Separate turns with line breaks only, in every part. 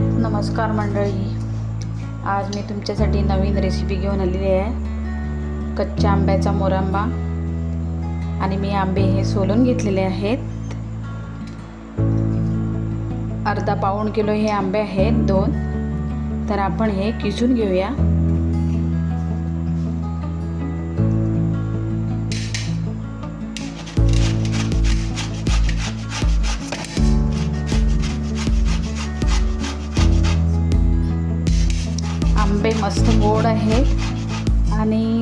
नमस्कार मंडळी. आज मी तुमच्यासाठी नवीन रेसिपी घेऊन आलेली आहे. कच्च्या आंब्याचा मोरांबा. आणि मी आंबे हे सोलून घेतलेले आहेत. अर्धा पाऊण किलो हे आंबे आहेत दोन. तर आपण हे किसून घेऊया. आंबे मस्त गोड आहे. आणि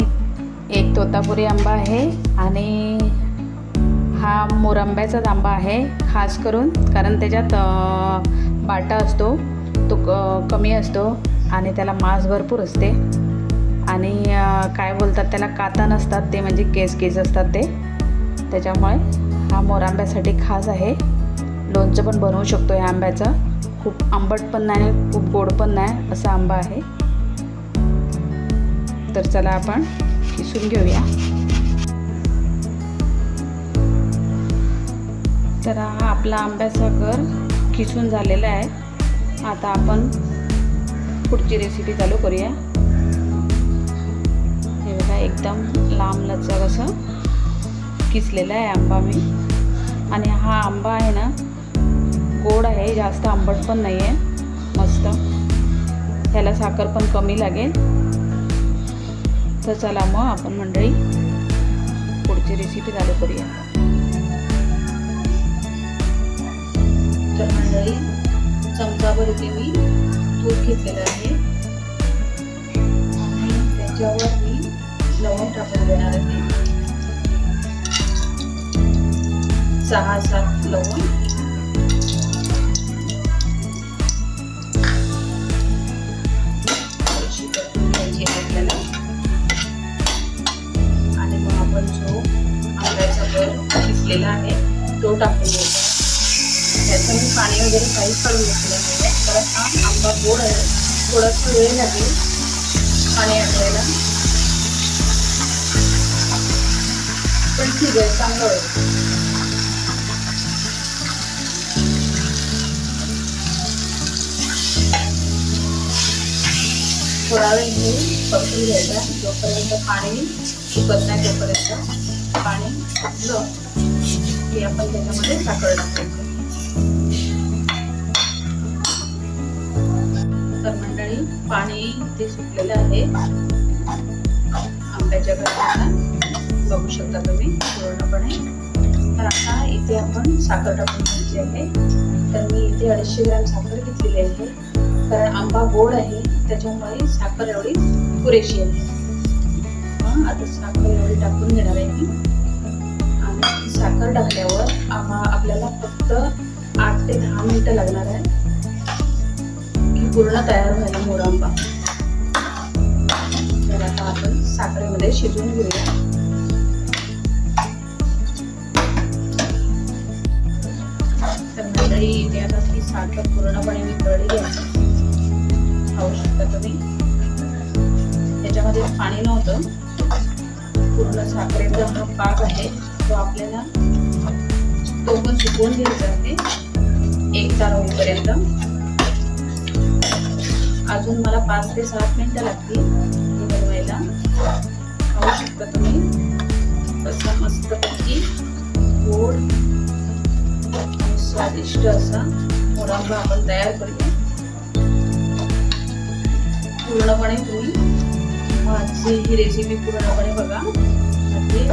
एक तोतापुरी आंबा आहे. आणि हा मोरंब्याचाच आंबा आहे खास करून. कारण त्याच्यात बाटा असतो तो क कमी असतो आणि त्याला मांस भरपूर असते. आणि काय बोलतात त्याला काता नसतात ते म्हणजे केस केस असतात ते. त्याच्यामुळे हा मोरांब्यासाठी खास आहे. लोणचं पण बनवू शकतो या आंब्याचं. खूप आंबट पण नाही खूप गोड पण नाही असा आंबा आहे. तर चला आपण किसून घेऊया. तर हा आपला आंब्याचा घर किसून झालेला आहे. आता आपण पुढची रेसिपी चालू करूया. हे बघा एकदम लांब लचक असं किसलेला आहे आंबा मी. आणि हा आंबा आहे ना गोड आहे जास्त आंबट पण नाही आहे मस्त. ह्याला साखर पण कमी लागेल. तर चला मग आपण मंडळी पुढची रेसिपी चालू करूया. तर मंडळी चमचावर इथे मी तूप घेतलेलं आहे. आणि त्याच्यावर मी लवंग टाकून देणार आहे. सहा सात लवंग. गर आहे. तो टाकून घ्यायचा त्याचं मी पाणी वगैरे काहीच काढून घेतलेलं नाही आहे हा आंबा गोड आहे. थोडासा वेळ लागेल. पाणी आटवायला पण ठीक आहे चांगलं होईल थोडा वेळ घेऊन परतून घ्यायचा. जोपर्यंत पाणी सुकत नाही तोपर्यंत पाणी सुकलं की आपण त्याच्यामध्ये साखर टाकायचं तर मंडळी पाणी ते सुकलेलं आहे. आंब्याच्या घराला बघू शकता तुम्ही पूर्णपणे. तर आता इथे आपण साखर टाकून घ्यायची आहे. तर मी इथे अडीचशे ग्रॅम साखर घेतलेली आहे. कारण आंबा गोड आहे त्याच्यामुळे साखर एवढी पुरेशी आहे. आता साखर एवढी टाकून घेणार आहे मी. साखर टाकल्यावर आम्हा आपल्याला फक्त आठ ते दहा मिनिटं लागणार आहे की पूर्ण तयार व्हायला मोरांबा. तर आता आपण साखरेमध्ये शिजवून घेऊया. तर मंडळी इथे आता ती साखर पूर्णपणे वितळली आहे. खाऊ शकता तुम्ही. त्याच्यामध्ये पाणी नव्हतं. पूर्ण साखरेचा हा पाक आहे. तो आपल्याला तो पण सुकवून घ्यायचा आहे एक तार होईपर्यंत. अजून मला पाच ते सात मिनिटं लागतील बनवायला. खाऊ शकता तुम्ही. असा मस्तपैकी गोड स्वादिष्ट असा मोरांबा आपण तयार करूया. पूर्णपणे तुम्ही माझी ही रेसिपी पूर्णपणे बघा. म्हणजे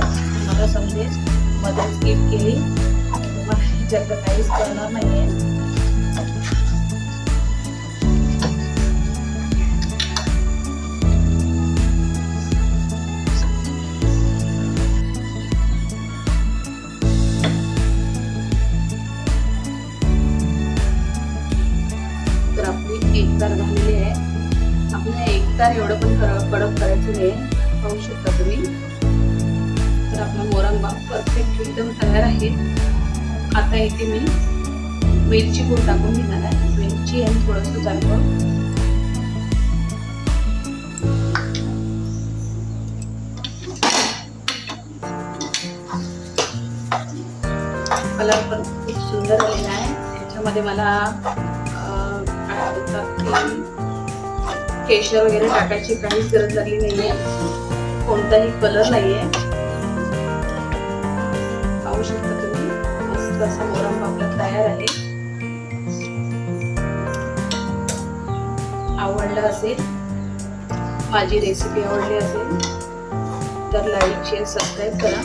मला समजेल मध्ये स्किप केली. आणि काहीच करणार नाहीये. तर आपली एक तार झालेली आहे. आपल्याला एक तार एवढं पण कडक करायचं नाही. पाहू शकता तुम्ही. हलवा परफेक्ट एकदम तयार आहे. आता इथे मी वेलची पूड टाकून घेणार आहे. वेलची आणि थोडंसं जायफळ कलर पण खूप सुंदर आलेला आहे. त्याच्यामध्ये मला केशर वगैरे टाकायची काहीच गरज लागली नाहीये. कोणताही कलर नाहीये. पाहू शकता तुम्ही मस्त असा मोरंबा आपला तयार आहे. आवडलं असेल माझी रेसिपी आवडली असेल तर लाईक शेअर सबस्क्राईब करा.